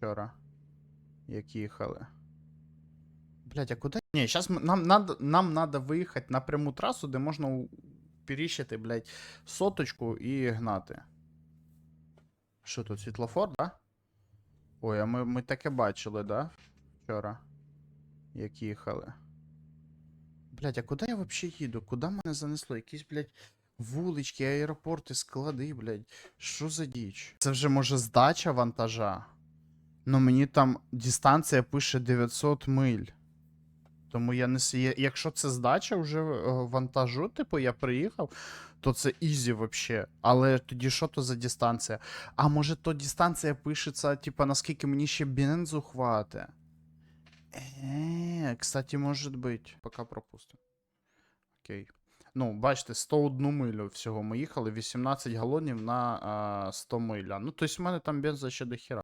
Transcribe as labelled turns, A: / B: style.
A: Вчора. Як їхали. Блять, а куди? Ні, зараз нам надо, нам надо виїхати на пряму трасу, де можна періщити, блять, соточку і гнати. Що тут, світлофор, да? Ой, а ми, ми таке бачили, да? Вчора. Як їхали. Блять, а куди я взагалі їду? Куди мене занесло? Якісь, блять, вулички, аеропорти, склади, блять. Що за діч? Це вже може здача вантажа. Ну мені там дистанція пише 900 миль. Тому я не Якщо це здача вже е, вантажу, типу, я приїхав, то це ізі вообще. Але тоді що то за дистанція? А може то дистанція пишеться, типа, наскільки мені ще бензу хватить? Е, кстати, може бути. Поки пропустимо. Окей. Ну, бачите, 101 милю всього ми їхали, 18 галонів на а, 100 миля. Ну, тобто в мене там бенза ще до хіра.